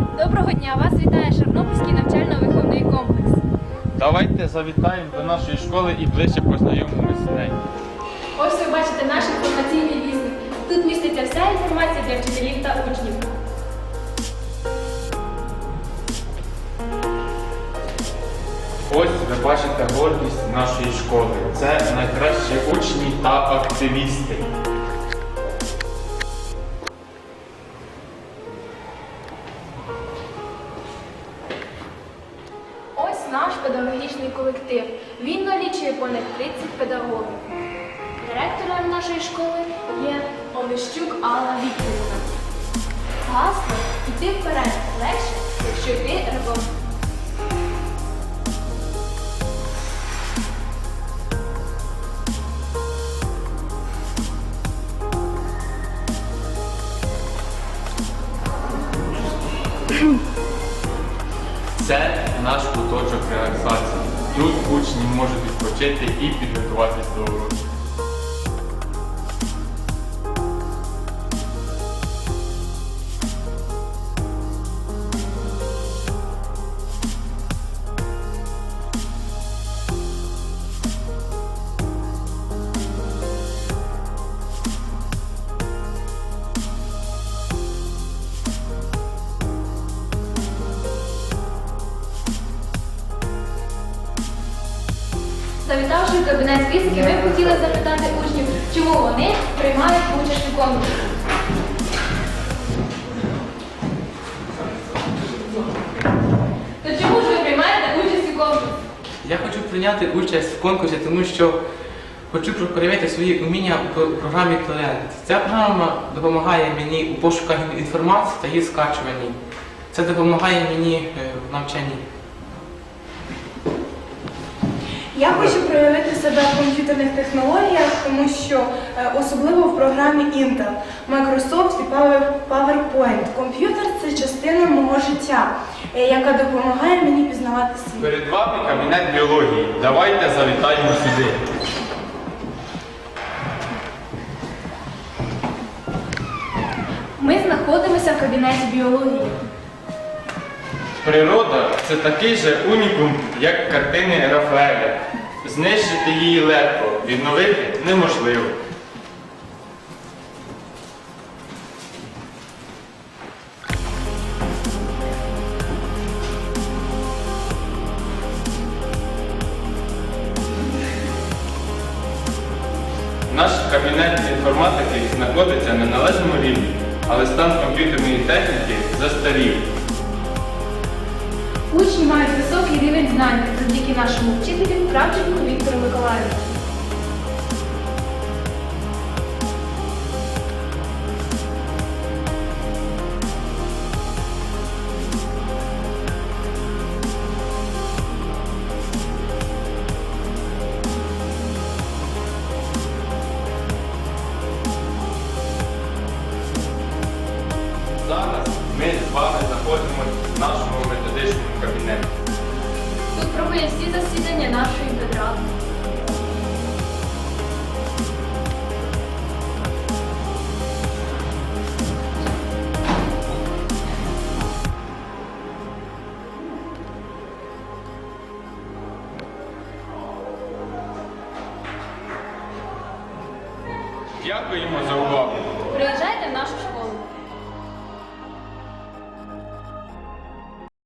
Доброго дня! Вас вітає Шарнопільський навчально-виховний комплекс. Давайте завітаємо до нашої школи і ближче познайомимося з нею. Ось ви бачите наш інформаційний вісник. Тут міститься вся інформація для вчителів та учнів. Ось ви бачите гордість нашої школи. Це найкращі учні та активісти. Педагогічний колектив. Він налічує понад 30 педагогів. Директором нашої школи є Олещук Алла Вікторівна. Гасло йти вперед легше, якщо йти разом. Це наш куточок релаксації. Тут учні можуть відпочити і підготуватись до уроків. Завітавши в кабінет фізики, ми хотіли запитати учнів, чому вони приймають участь у конкурсі. Чому ж ви приймаєте участь у конкурсі? Я хочу прийняти участь в конкурсі, тому що хочу проявити свої уміння у програмі Талент. Ця програма допомагає мені у пошуках інформації та її скачуванні. Це допомагає мені е, в навчанні. Я хочу проявити себе в комп'ютерних технологіях, тому що е, особливо в програмі Intel, Microsoft і PowerPoint. Комп'ютер це частина мого життя, е, яка допомагає мені пізнавати світ. Перед вами кабінет біології. Давайте завітаємо сюди. Ми знаходимося в кабінеті біології. Природа це такий же унікум, як картини Рафаеля. Знищити її легко, відновити неможливо. Наш кабінет інформатики знаходиться на належному рівні, але стан комп'ютерної техніки застарів. Учні мають високий рівень знань завдяки нашому вчителю Кравченку Віктору Миколаївичу. кабінет. Тут пробує всі засідання нашої інтеграли. Дякуємо за увагу. Приїжджайте в нашу школу.